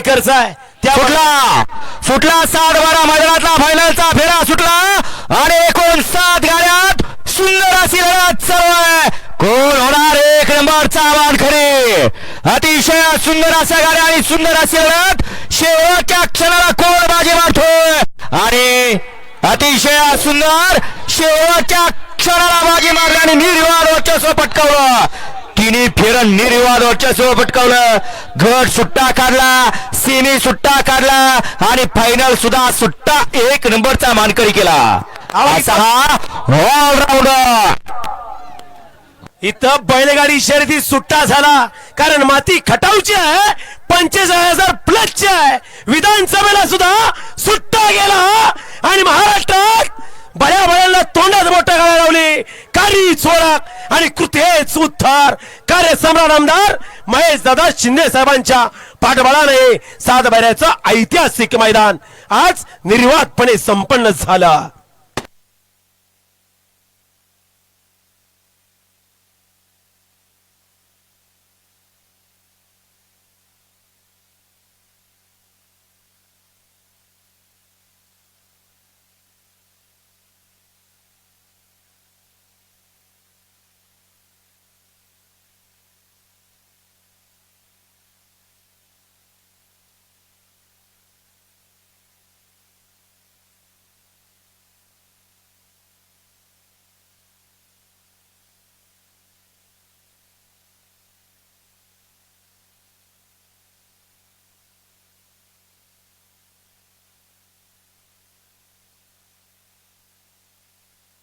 एकरचा आहे. त्या सुटला सुटला सात बारा मैदानातला फायनलचा फेरा सुटला. आणि एकूण सात गाड्यात सुंदर अशी लढत सर्व आहे. कोण होणार एक नंबरचा खरे. अतिशय सुंदर अशा गाड्या आणि सुंदर अशी लढत. शेवटच्या क्षणाला कोण बाजी मारतोय? आणि अतिशय सुंदर शेवटच्या क्षणाला बाजी मारली आणि निर्विवाद वर्चस्व फेरन निर्विवाद वर्चस्व पटकावलं. गट सुट्टा काढला सेमी सुट्टा काढला आणि फायनल सुद्धा सुट्टा एक नंबरचा मानकरी केला. असा हा ऑलराऊंडर इथं बैलगाडी शर्यती सुट्टा झाला. कारण माती खटावची आहे पंचेचाळीस हजार प्लसची आहे. विधानसभेला सुद्धा सुट्टा गेला. आणि महाराष्ट्रात बऱ्या बऱ्यांना तोंडात मोठा गाळा चोराक आणि कृतीच उत्तर कार्य सम्राट आमदार महेश दादा शिंदे साहेबांच्या पाठबळाने सातबाऱ्याचं ऐतिहासिक मैदान आज निर्वातपणे संपन्न झालं.